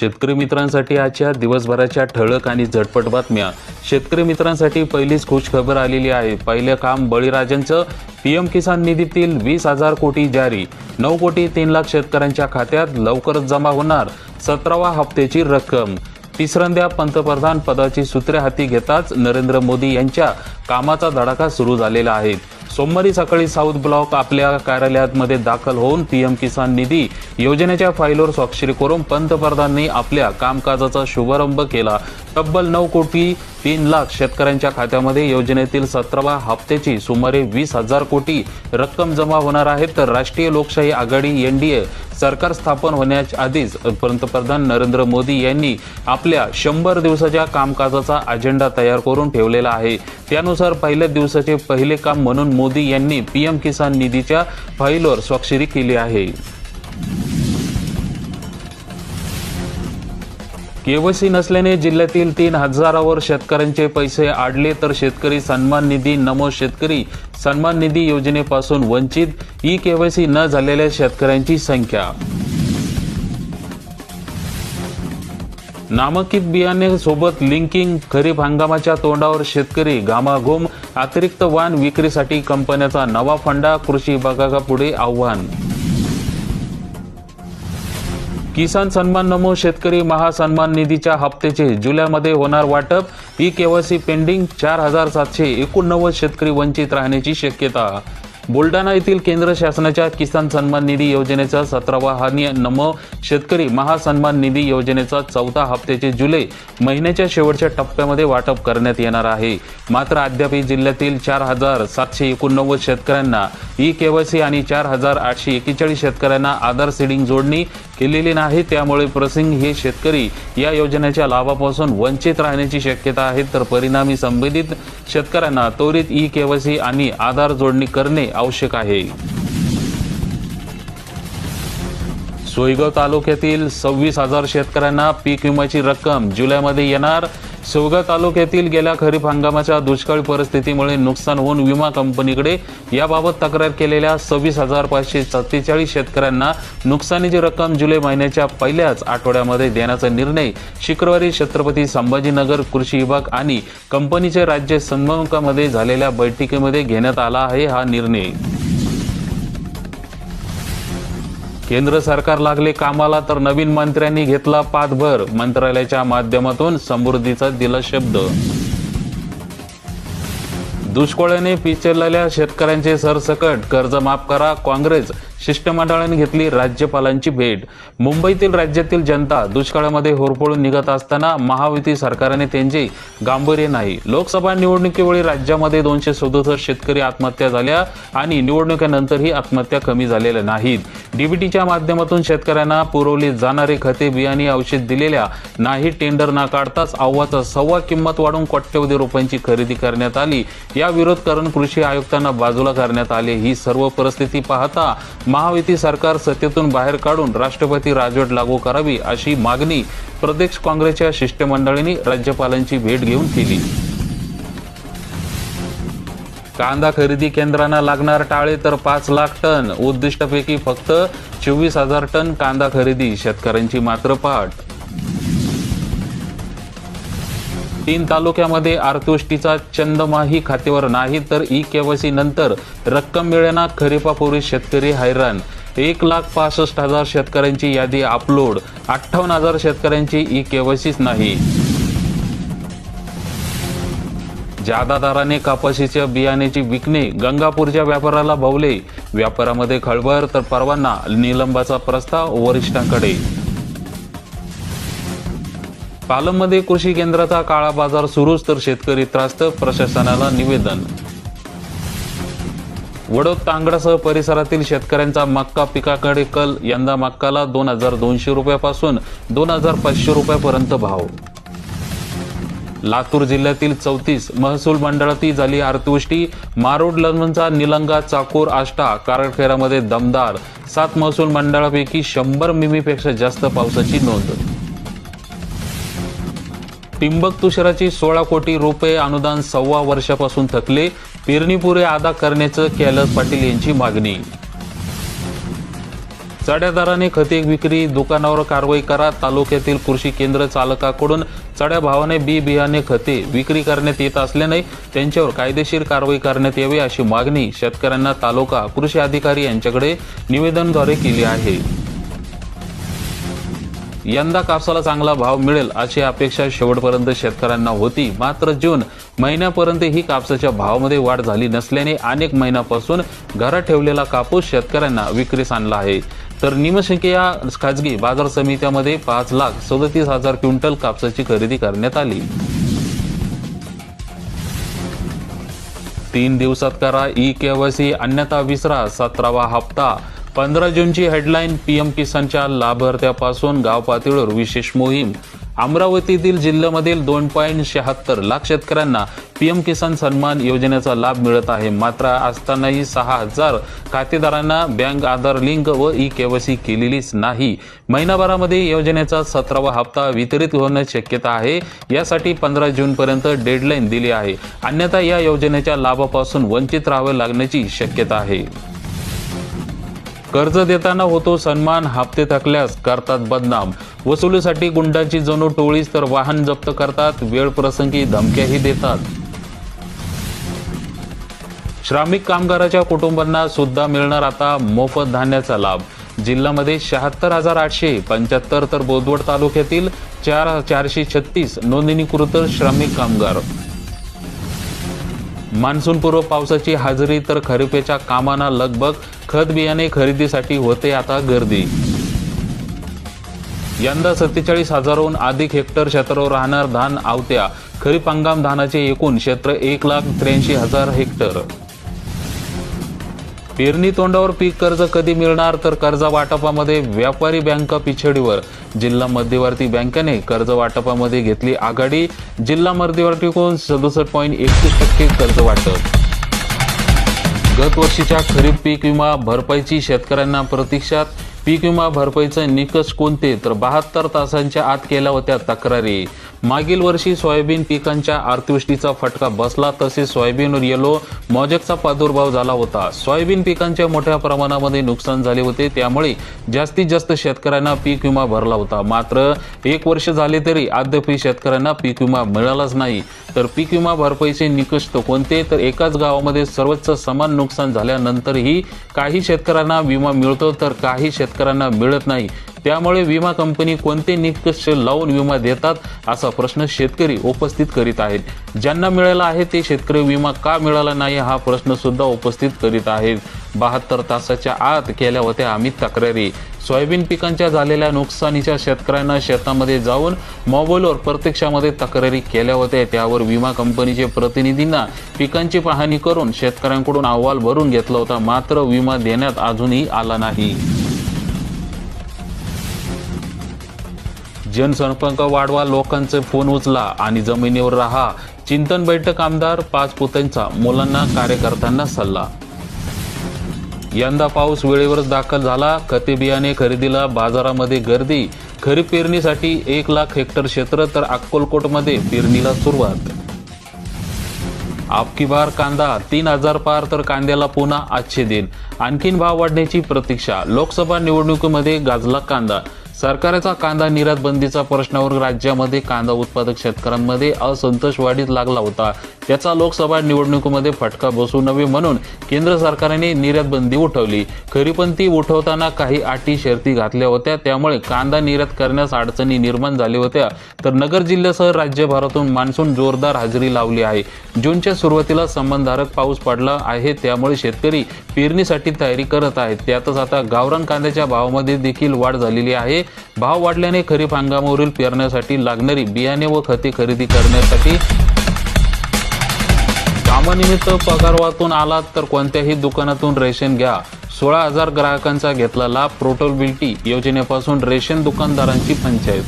शेतकरी मित्रांसाठी आजच्या दिवसभराच्या ठळक आणि झटपट बातम्या. शेतकरी मित्रांसाठी पहिलीच खुश खबर आलेली आहे. पहिलं काम बळीराजांचं. पीएम किसान निधीतील वीस हजार कोटी जारी. नऊ कोटी तीन लाख शेतकऱ्यांच्या खात्यात लवकरच जमा होणार. सतरावा हप्त्याची रक्कम. तिसऱ्यांदा पंतप्रधान पदाची सूत्रे हाती घेताच नरेंद्र मोदी यांच्या कामाचा धडाका सुरू झालेला आहे. सोमवारी सकाळी साऊथ ब्लॉक आपल्या कार्यालयामध्ये दाखल होऊन पीएम किसान निधी योजनेच्या फाईलवर स्वाक्षरी करून पंतप्रधानांनी आपल्या कामकाजाचा शुभारंभ केला. तब्बल नऊ कोटी तीन लाख शेतकऱ्यांच्या खात्यामध्ये योजनेतील सतरावा हप्त्याची सुमारे वीस हजार कोटी रक्कम जमा होणार आहे. तर राष्ट्रीय लोकशाही आघाडी एन डी ए सरकार स्थापन होण्याच्या आधीच पंतप्रधान नरेंद्र मोदी यांनी आपल्या शंभर दिवसाच्या कामकाजाचा अजेंडा तयार करून ठेवलेला आहे. त्यानुसार पहिल्या दिवसाचे पहिले काम म्हणून मोदी यांनी पीएम किसान निधीच्या फाईलवर स्वाक्षरी केली आहे. केवायसी नसल्याने जिल्ह्यातील तीन हजारावर शेतकऱ्यांचे पैसे आडले तर शेतकरी सन्मान निधी नमो शेतकरी सन्मान निधी योजनेपासून वंचित. ई केवायसी न झालेल्या शेतकऱ्यांची संख्या. नामांकित बियाणे सोबत लिंकिंग खरीप हंगामाच्या तोंडावर शेतकरी घामाघूम. अतिरिक्त वाण विक्रीसाठी कंपन्याचा नवा फंडा. कृषी विभागापुढे आव्हान. किसान सन्मान नमो शेतकरी महासन्मान निधीच्या हप्त्याचे जुलैमध्ये होणार वाटप. ई केवायसी पेंडिंग चार हजार सातशे एकोणनव्वद शेतकरी वंचित राहण्याची शक्यता. बुलढाणा येथील केंद्र शासनाच्या किसान सन्मान निधी योजनेचा सतरावा आणि नमो शेतकरी महासन्मान निधी योजनेचा चौथा हप्त्याचे जुलै महिन्याच्या शेवटच्या टप्प्यामध्ये वाटप करण्यात येणार आहे. मात्र अद्याप जिल्ह्यातील चार हजार सातशे एकोणनव्वद शेतकऱ्यांना ई केवायसी आणि चार हजार आठशे एकेचाळीस शेतकऱ्यांना आधार सीडिंग जोडणी केलेली नाही त्यामुळे प्रसिंग हे शेतकरी या योजनेच्या लाभापासून वंचित राहण्याची शक्यता आहे. तर परिणामी संबंधित शेतकऱ्यांना त्वरित ई केवायसी आणि आधार जोडणी करणे आवश्यक आहे. सोयगाव तालुक्यातील सव्वीस हजार शेतकऱ्यांना पीक विम्याची रक्कम जुलैमध्ये येणार. सोयगाव तालुक्यातील गेल्या खरीप हंगामाच्या दुष्काळी परिस्थितीमुळे नुकसान होऊन विमा कंपनीकडे याबाबत तक्रार केलेल्या सव्वीस हजार पाचशे सत्तेचाळीस शेतकऱ्यांना नुकसानीची रक्कम जुलै महिन्याच्या पहिल्याच आठवड्यामध्ये देण्याचा निर्णय शुक्रवारी छत्रपती संभाजीनगर कृषी विभाग आणि कंपनीचे राज्य समन्वयकामध्ये झालेल्या बैठकीमध्ये घेण्यात आला आहे हा निर्णय. केंद्र सरकार लागले कामाला तर नवीन मंत्र्यांनी घेतला पाठभर. मंत्रालयाच्या माध्यमातून समृद्धीचा दिला शब्द. दुष्काळाने पिचरलेल्या शेतकऱ्यांचे सरसकट. कर्ज माफ करा काँग्रेस शिष्टमंडळाने घेतली राज्यपालांची भेट. मुंबईतील राज्यातील जनता दुष्काळामध्ये होरपळून निघत असताना महायुती सरकारने त्यांचे गांभीर्य नाही. लोकसभा निवडणुकीवेळी राज्यामध्ये दोनशे सदुसष्ट शेतकरी आत्महत्या झाल्या आणि निवडणुकीनंतरही आत्महत्या कमी झालेल्या नाहीत. डीबीटीच्या माध्यमातून शेतकऱ्यांना पुरवली जाणारे खते बियाणे औषध दिलेल्या नाही टेंडर न काढताच अव्वाचा सव्वा किंमत वाढून कोट्यवधी रुपयांची खरेदी करण्यात आली. या विरोध करून कृषी आयुक्तांना बाजूला करण्यात आले. ही सर्व परिस्थिती पाहता महायुती सरकार सत्तेतून बाहेर काढून राष्ट्रपती राजवट लागू करावी अशी मागणी प्रदेश काँग्रेसच्या शिष्टमंडळींनी राज्यपालांची भेट घेऊन केली. कांदा खरेदी केंद्रांना लागणार टाळे तर पाच लाख टन. उद्दिष्टापैकी फक्त चोवीस हजार टन कांदा खरेदी शेतकऱ्यांची मात्र पाठ. तीन तालुक्यामध्ये अतिवृष्टीचा चंदमाही खात्यावर नाही तर ई केवायसी नंतर रक्कम मिळेना खरीपापूर्वी शेतकरी हैराण. एक लाख पासष्ट हजार शेतकऱ्यांची यादी अपलोड. अठ्ठावन्न हजार शेतकऱ्यांची ई केवायसीच नाही. जादा दराने कापशीच्या बियाण्याची विकणे गंगापूरच्या व्यापाराला भवले व्यापारामध्ये खळबळ तर परवाना निलंबाचा प्रस्ताव वरिष्ठांकडे. पालममध्ये कृषी केंद्राचा काळा बाजार सुरूच तर शेतकरी त्रास्त प्रशासनाला निवेदन. वडोद तांगडासह परिसरातील शेतकऱ्यांचा मक्का पिकाकडे कल यंदा मक्काला दोन हजार दोनशे रुपयापासून दोन हजार पाचशे रुपयापर्यंत भाव. लातूर जिल्ह्यातील चौतीस महसूल मंडळाती झाली अर्थवृष्टी मारोड लग्नचा निलंगा चाकूर आष्टा कारखेरामध्ये दमदार. सात महसूल मंडळापैकी शंभर मिमीपेक्षा जास्त पावसाची नोंद. टिंबक तुषाराची सोळा कोटी रुपये अनुदान सव्वा वर्षापासून थकले. पेरणीपुरे अदा करण्याचं कैलास पाटील यांची मागणी. चढ्यादाराने खते विक्री दुकानावर कारवाई करा तालुक्यातील कृषी केंद्र चालकाकडून चढ्या भावाने बी बियाणे खते विक्री करण्यात येत असल्याने त्यांच्यावर कायदेशीर कारवाई करण्यात यावी अशी मागणी शेतकऱ्यांना तालुका कृषी अधिकारी यांच्याकडे निवेदनद्वारे केली आहे. यंदा कापसाला चांगला भाव मिळेल अशी अपेक्षा शेवटपर्यंत शेतकऱ्यांना होती. मात्र जून महिन्यापर्यंत ही कापसाच्या भावामध्ये वाढ झाली नसल्याने अनेक महिन्यापासून घरात ठेवलेला कापूस शेतकऱ्यांना विक्रीस आणला आहे. तर निमशंके या खाजगी बाजार समित्यामध्ये पाच लाख सदतीस हजार क्विंटल कापसाची खरेदी करण्यात आली. तीन दिवसात करा ई केवायसी अन्यथा विसरा सतरावा हप्ता. पंधरा जूनची हेडलाईन पी एम किसानच्या लाभार्थ्यापासून गाव पातळीवर विशेष मोहीम. अमरावतीतील जिल्ह्यामधील दोन पॉईंट शहात्तर लाख शेतकऱ्यांना पीएम किसान सन्मान योजनेचा लाभ मिळत आहे. मात्र असतानाही सहा हजार खातेदारांना बँक आधार लिंक व ई केवायसी केलेलीच नाही. महिनाभरामध्ये योजनेचा सतरावा हप्ता वितरित होण्याची शक्यता आहे. यासाठी पंधरा जूनपर्यंत डेडलाईन दिली आहे. अन्यथा या योजनेच्या लाभापासून वंचित राहावे लागण्याची शक्यता आहे. कर्ज देताना होतो सन्मान हप्ते थकल्यास करतात बदनाम. वसुलीसाठी गुंडाची जणू टोळीस तर वाहन जप्त करतात वेळ प्रसंगी धमक्याही देतात. श्रमिक कामगाराच्या कुटुंबांना सुद्धा मिळणार आता मोफत धान्याचा लाभ. जिल्ह्यामध्ये शहात्तर हजार आठशे पंच्याहत्तर तर बोदवड तालुक्यातील चार चारशे छत्तीस नोंदणीकृत श्रमिक कामगार. मान्सूनपूर्व पावसाची हजेरी तर खरीपेच्या कामांना लगबग. खत बियाणे खरेदीसाठी होते आता गर्दी. यंदा सत्तेचाळीस हजारहून अधिक हेक्टर क्षेत्रावर राहणार धान आवत्या. खरीप हंगाम धानाचे एकूण क्षेत्र एक लाख त्र्याऐंशी हजार हेक्टर. पेरणी तोंडावर पीक कर्ज कधी मिळणार तर कर्ज वाटपामध्ये व्यापारी बँका पिछडीवर. जिल्हा मध्यवर्ती बँकेने कर्ज वाटपामध्ये घेतली आघाडी. जिल्हा मध्यवर्तीकडून सदुसष्ट पॉईंट एकतीस टक्के कर्ज वाटप. गत वर्षीच्या खरीप पीक विमा भरपाईची शेतकऱ्यांना प्रतीक्षात पीक विमा भरपाईचे निकष कोणते? तर बहात्तर तासांच्या आत केल्या होत्या तक्रारी. मागील वर्षी सोयाबीन पिकांच्या अतिवृष्टीचा फटका बसला तसेच सोयाबीनवर येलो मॉजकचा प्रादुर्भाव झाला होता. सोयाबीन पिकांचे मोठ्या प्रमाणामध्ये नुकसान झाले होते त्यामुळे जास्तीत जास्त शेतकऱ्यांना पीक विमा भरला होता. मात्र एक वर्ष झाले तरी अद्यापही शेतकऱ्यांना पीक विमा मिळालाच नाही. तर पीक विमा भरपाईचे निकष तो कोणते? तर एकाच गावामध्ये सर्वच समान नुकसान झाल्यानंतरही काही शेतकऱ्यांना विमा मिळतो तर काही शेतकऱ्यांना शेतकऱ्यांना मिळत नाही. त्यामुळे विमा कंपनी कोणते निकष लावून विमा देतात असा प्रश्न शेतकरी उपस्थित करीत आहेत. ज्यांना मिळाला आहे ते शेतकरी विमा का मिळाला नाही हा प्रश्न सुद्धा उपस्थित करीत आहेत. बहात्तर तासाच्या आत केल्या होत्या आम्ही तक्रारी. सोयाबीन पिकांच्या झालेल्या नुकसानीच्या शेतकऱ्यांना शेतामध्ये जाऊन मोबाईलवर प्रत्यक्षामध्ये तक्रारी केल्या होत्या. त्यावर विमा कंपनीचे प्रतिनिधींना पिकांची पाहणी करून शेतकऱ्यांकडून अहवाल भरून घेतला होता. मात्र विमा देण्यात अजूनही आला नाही. जनसंपर्क वाढवा लोकांचे फोन उचला आणि जमिनीवर राहा. चिंतन बैठक आमदार पाच पुत्यांचा मुलांना कार्यकर्त्यांना सल्ला. यंदा पाऊस वेळेवरच दाखल झाला. खते बियाणे खरेदीला बाजारामध्ये गर्दी. खरीप पेरणीसाठी एक लाख हेक्टर क्षेत्र तर अक्कलकोटमध्ये पेरणीला सुरुवात. आपकी बार कांदा तीन हजार पार तर कांद्याला पुन्हा आजचे दिन. आणखीन भाव वाढण्याची प्रतीक्षा. लोकसभा निवडणुकीमध्ये गाजला कांदा. सरकारचा कांदा निर्यात बंदीच्या प्रश्नावर राज्यामध्ये कांदा उत्पादक शेतकऱ्यांमध्ये असंतोष वाढीत लागला होता. त्याचा लोकसभा निवडणुकीमध्ये फटका बसू नये म्हणून केंद्र सरकारने निर्यात बंदी उठवली. खरी पण ती उठवताना काही अटी शर्ती घातल्या होत्या. त्यामुळे कांदा निर्यात करण्यास अडचणी निर्माण झाल्या होत्या. तर नगर जिल्ह्यासह राज्यभरातून मान्सून जोरदार हजेरी लावली आहे. जूनच्या सुरुवातीला संबंधधारक पाऊस पडला आहे. त्यामुळे शेतकरी पेरणीसाठी तयारी करत आहेत. त्यातच आता गावरान कांद्याच्या भावामध्ये देखील वाढ झालेली आहे. भाव वाढल्याने खरीप हंगामावरील पेरण्यासाठी लागणारी बियाणे व खते खरेदी करण्यासाठी कामानिमित्त पगारवातून आलात तर कोणत्याही दुकानातून रेशन घ्या. सोळा हजार ग्राहकांचा घेतला लाभ प्रोटोबिलिटी योजनेपासून रेशन दुकानदारांची पंचायत.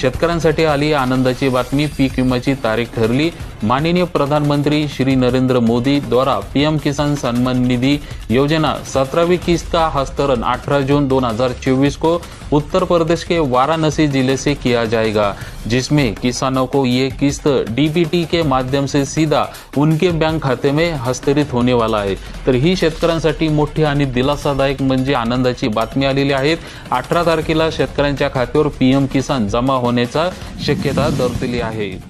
शेतकऱ्यांसाठी आली आनंदाची बातमी पीक विम्याची तारीख ठरली. माननीय प्रधानमंत्री श्री नरेंद्र मोदी द्वारा पीएम किसान सम्मान निधि योजना सत्रहवीं किस्त का हस्तांतरण 18 जून 2024 को उत्तर प्रदेश के वाराणसी जिले से किया जाएगा जिसमें किसानों को ये किस्त डीबीटी के माध्यम से सीधा उनके बैंक खाते में हस्तांतरित होने वाला आहे तर ही शेतकऱ्यांसाठी मोठी आणि दिलासादायक म्हणजे आनंदाची बातमी आलेली आहे। अठरा तारखेला शेतकऱ्यांच्या खात्यावर पीएम किसान जमा होण्याचा शक्यता दर्शवली आहे।